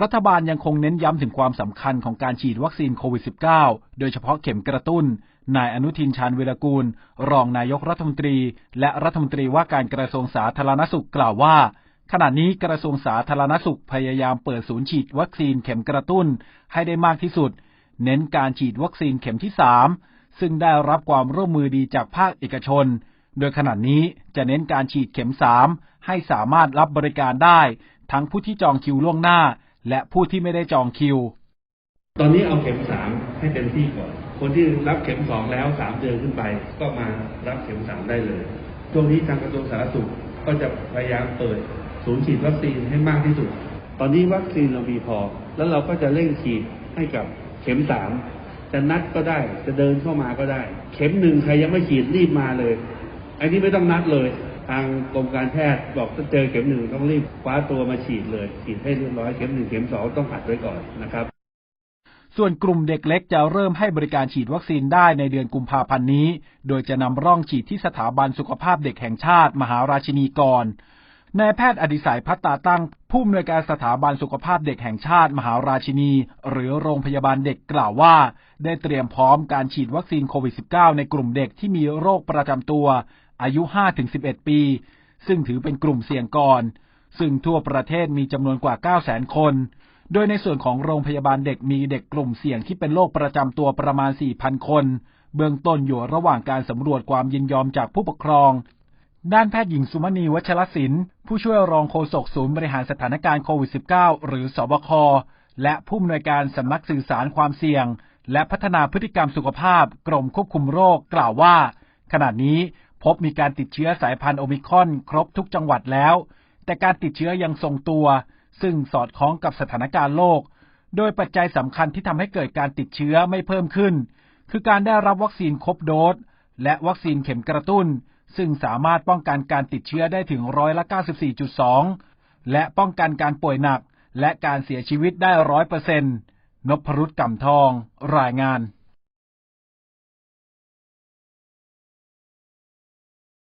รัฐบาลยังคงเน้นย้ำถึงความสำคัญของการฉีดวัคซีนโควิด -19 โดยเฉพาะเข็มกระตุ้น นายอนุทินชาญวิรกูล รองนายกรัฐมนตรี และรัฐมนตรีว่าการกระทรวงสาธารณสุขกล่าวว่า ขณะนี้กระทรวงสาธารณสุขพยายามเปิดศูนย์ฉีดวัคซีนเข็มกระตุ้นให้ได้มากที่สุด เน้นการฉีดวัคซีนเข็มที่ 3 ซึ่งได้รับความร่วมมือดีจากภาคเอกชน โดยขณะนี้จะเน้นการฉีดเข็ม 3 ให้สามารถรับบริการได้ ทั้งผู้ที่จองคิวล่วงหน้า และผู้ที่ไม่ได้จองคิว ตอนนี้เอาเข็มสามให้เต็มที่ก่อน คนที่รับเข็มสองแล้วสามเดือนขึ้นไป ก็มารับเข็มสามได้เลยช่วงนี้ทางกระทรวงสาธารณสุขก็จะพยายามเปิดศูนย์ฉีดวัคซีนให้มากที่สุด ตอนนี้วัคซีนเรามีพอ แล้วเราก็จะเร่งฉีดให้กับเข็มสามจะนัดก็ได้ จะเดินเข้ามาก็ได้ เข็มหนึ่งใครยังไม่ฉีดรีบมาเลย อันนี้ไม่ต้องนัดเลย ทางกรมการแพทย์บอกถ้าเจอเข็มหนึ่งต้องรีบคว้าตัวมาฉีดเลย ฉีดให้เรียบร้อยเข็มหนึ่งเข็มสองต้องอัดไว้ก่อนนะครับ ส่วนกลุ่มเด็กเล็กจะเริ่มให้บริการฉีดวัคซีนได้ในเดือนกุมภาพันธ์นี้ โดยจะนำร่องฉีดที่สถาบันสุขภาพเด็กแห่งชาติ มหาราชินีก่อนนายแพทย์อดิศัยพัตตาตั้ง ผู้อำนวยการสถาบันสุขภาพเด็กแห่งชาติมหาราชินี หรือโรงพยาบาลเด็กกล่าวว่า ได้เตรียมพร้อมการฉีดวัคซีนโควิด -19 ในกลุ่มเด็กที่มีโรคประจำตัว อายุ 5-11 ปี ซึ่งถือเป็นกลุ่มเสี่ยงก่อน ซึ่งทั่วประเทศมีจำนวนกว่า 900,000 คน โดยในส่วนของโรงพยาบาลเด็กมีเด็กกลุ่มเสี่ยงที่เป็นโรคประจำตัวประมาณ 4,000 คน เบื้องต้นอยู่ระหว่างการสำรวจความยินยอมจากผู้ปกครอง ด้านแพทย์หญิงสุมณีวัชรศิลป์ผู้ช่วยรองโฆษกศูนย์บริหารสถานการณ์โควิด -19 หรือสบค และผู้อำนวยการสำนักสื่อสารความเสี่ยงและพัฒนาพฤติกรรมสุขภาพกรมควบคุมโรคกล่าวว่า ขณะนี้ พบมีการติดเชื้อสายพันธุ์โอมิครอนครบทุกจังหวัดแล้ว แต่การติดเชื้อยังทรงตัว ซึ่งสอดคล้องกับสถานการณ์โลก โดยปัจจัยสำคัญที่ทำให้เกิดการติดเชื้อไม่เพิ่มขึ้น คือการได้รับวัคซีนครบโดสและวัคซีนเข็มกระตุ้น ซึ่งสามารถป้องกันการติดเชื้อได้ถึงร้อยละ 94.2 และป้องกันการป่วยหนัก และการเสียชีวิตได้ร้อยเปอร์เซ็นต์นพรุษก่ำทอง รายงาน